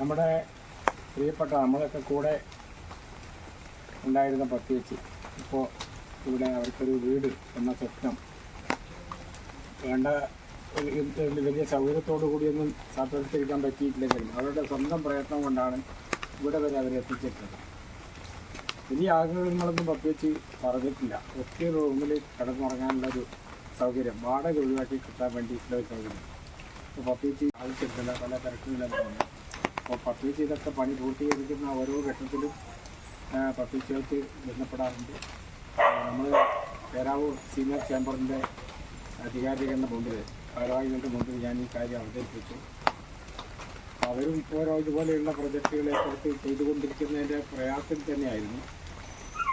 നമ്മുടെ പ്രിയപ്പെട്ട നമ്മളൊക്കെ കൂടെ ഉണ്ടായിരുന്ന പത്തി വെച്ച് ഇപ്പോൾ ഇവിടെ അവർക്കൊരു വീട് എന്ന സ്വപ്നം. വേണ്ട വലിയ സൗകര്യത്തോടു കൂടിയൊന്നും സാക്ഷാത്കരിക്കാൻ പറ്റിയിട്ടില്ലെങ്കിലും അവരുടെ സ്വന്തം പ്രയത്നം കൊണ്ടാണ് ഇവിടെ വരെ അവരെ എത്തിച്ചിട്ടുള്ളത് വലിയ ആഗ്രഹങ്ങളൊന്നും പപ്പിവെച്ച് പറഞ്ഞിട്ടില്ല. ഒത്തിരി റൂമിൽ കിടന്നുറങ്ങാനുള്ളൊരു സൗകര്യം വാടക ഒഴിവാക്കി കിട്ടാൻ വേണ്ടിയിട്ടുള്ള ഒരു സൗകര്യം. ഇപ്പോൾ പ്രത്യേകിച്ച് ആവശ്യമില്ല പല തിരക്കുകളിലാണ് അപ്പോൾ പ്രത്യേകിച്ച് ഇതൊക്കെ പണി പൂർത്തീകരിക്കുന്ന ഓരോ ഘട്ടത്തിലും പപ്പിവെച്ചായിട്ട് ബന്ധപ്പെടാറുണ്ട്. നമ്മൾ പേരാവൂർ സീനിയർ ചേംബറിന്റെ അധികാരികളുടെ മുമ്പിൽ ഭാരവാഹികളുടെ മുമ്പിൽ ഞാൻ ഈ കാര്യം അവതരിപ്പിച്ചു. അവരും ഓരോ ഇതുപോലെയുള്ള പ്രൊജക്റ്റുകളെ കുറിച്ച് ചെയ്തുകൊണ്ടിരിക്കുന്നതിന്റെ പ്രയാസം തന്നെയായിരുന്നു.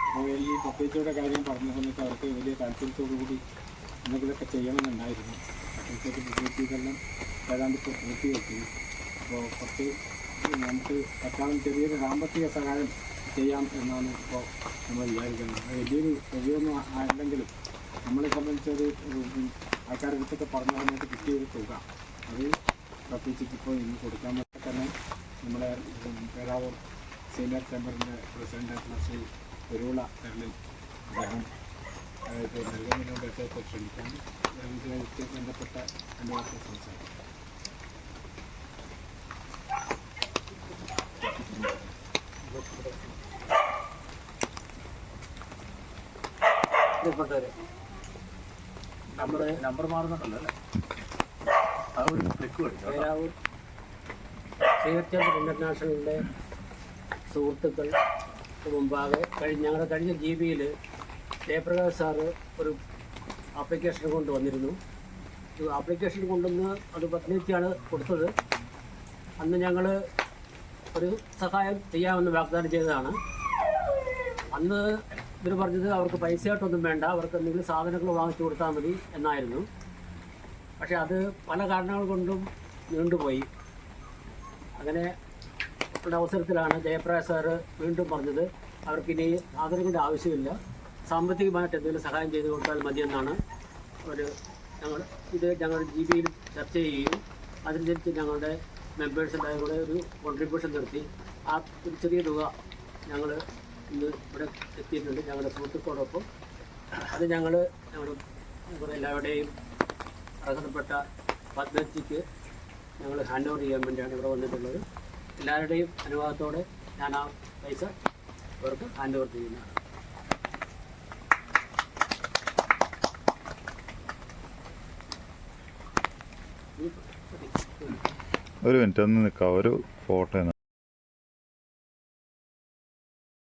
അപ്പോൾ ഈ പ്രത്യേകിച്ചയുടെ കാര്യം പറഞ്ഞ സമയത്ത് അവർക്ക് വലിയ താല്പര്യത്തോടു കൂടി എന്തെങ്കിലുമൊക്കെ ചെയ്യണമെന്നുണ്ടായിരുന്നു. പത്തേച്ചയുടെ പൂർത്തീകരണം ഏതാണ്ട് ഇപ്പോൾ പൂർത്തിയാക്കി. അപ്പോൾ കുറച്ച് നമുക്ക് പറ്റാവുന്ന ചെറിയൊരു സാമ്പത്തിക സഹായം ചെയ്യാം എന്നാണ് ഇപ്പോൾ നമ്മൾ വിചാരിക്കുന്നത്. വലിയൊരു വലിയൊന്നും അല്ലെങ്കിലും നമ്മളെ സംബന്ധിച്ചൊരു ഉം, ആൾക്കാരുടെ അടുത്തൊക്കെ പറഞ്ഞ സമയത്ത് കിട്ടിയൊരു തുക. അത് പ്രത്യേകിച്ച് ഇപ്പോൾ ഇന്ന് കൊടുക്കാൻ വേണ്ടി തന്നെ നമ്മുടെ പേരാവൂർ സീനിയർ ചേംബറിന്റെ പ്രസിഡന്റായിട്ടുള്ള ശ്രീ ഒരുള കരളിൽ അദ്ദേഹം അദ്ദേഹത്തെ ക്ഷണിക്കാൻ നമ്മുടെ നമ്പർ മാറുന്നുണ്ടല്ലോ അല്ലേ? സുഹൃത്തുക്കൾ മുമ്പാകെ കഴിഞ്ഞ ഞങ്ങളുടെ കഴിഞ്ഞ ജി ജയപ്രകാശ് സാറ് ഒരു ആപ്ലിക്കേഷൻ കൊണ്ടുവന്നിരുന്നു. വന്നിരുന്നു ആപ്ലിക്കേഷൻ കൊണ്ടുവന്ന് അത് പത്നിക്കാണ് കൊടുത്തത്. അന്ന് ഞങ്ങൾ ഒരു സഹായം ചെയ്യാമെന്ന് വാഗ്ദാനം ചെയ്തതാണ്. അന്ന് ഇവർ പറഞ്ഞത് അവർക്ക് പൈസയായിട്ടൊന്നും വേണ്ട അവർക്ക് എന്തെങ്കിലും സാധനങ്ങൾ വാങ്ങിച്ചു കൊടുത്താൽ മതി എന്നായിരുന്നു. പക്ഷെ അത് പല കാരണങ്ങൾ കൊണ്ടും നീണ്ടുപോയി. അങ്ങനെ ഉള്ള അവസരത്തിലാണ് ജയപ്രകാശ് സാറ് വീണ്ടും പറഞ്ഞത്. അവർക്കിനി സാധനങ്ങളുടെ ആവശ്യമില്ല സാമ്പത്തികമായിട്ട് എന്തെങ്കിലും സഹായം ചെയ്തു കൊടുത്താൽ മതിയെന്നാണ് ഒരു ഞങ്ങൾ ഇത് ഞങ്ങളുടെ ജി ബിയിൽ ചർച്ച ചെയ്യുകയും അതനുസരിച്ച് ഞങ്ങളുടെ മെമ്പേഴ്സിന്റെ കൂടെ ഒരു കോൺട്രിബ്യൂഷൻ നടത്തി. ആ ഒരു ചെറിയ തുക ഞങ്ങൾ ഇന്ന് ഇവിടെ എത്തിയിട്ടുണ്ട് ഞങ്ങളുടെ സുഹൃത്തുക്കളോടൊപ്പം. അത് ഞങ്ങൾ ഞങ്ങളുടെ ഇവിടെ എല്ലാവരുടെയും അർഹതപ്പെട്ട പദ്ധതിക്ക് ഞങ്ങൾ ഹാൻഡ് ഓവർ ചെയ്യാൻ വേണ്ടിയാണ് ഇവിടെ വന്നിട്ടുള്ളത്. എല്ലാവരുടെയും അനുവാദത്തോടെ ഞാൻ ആ പൈസ അവർക്ക് ഹാൻഡ് ഓവർ ചെയ്യുന്നതാണ്. ഒരു മിനിറ്റ് ഒന്ന് നിൽക്കാം. ഒരു ഫോട്ടോ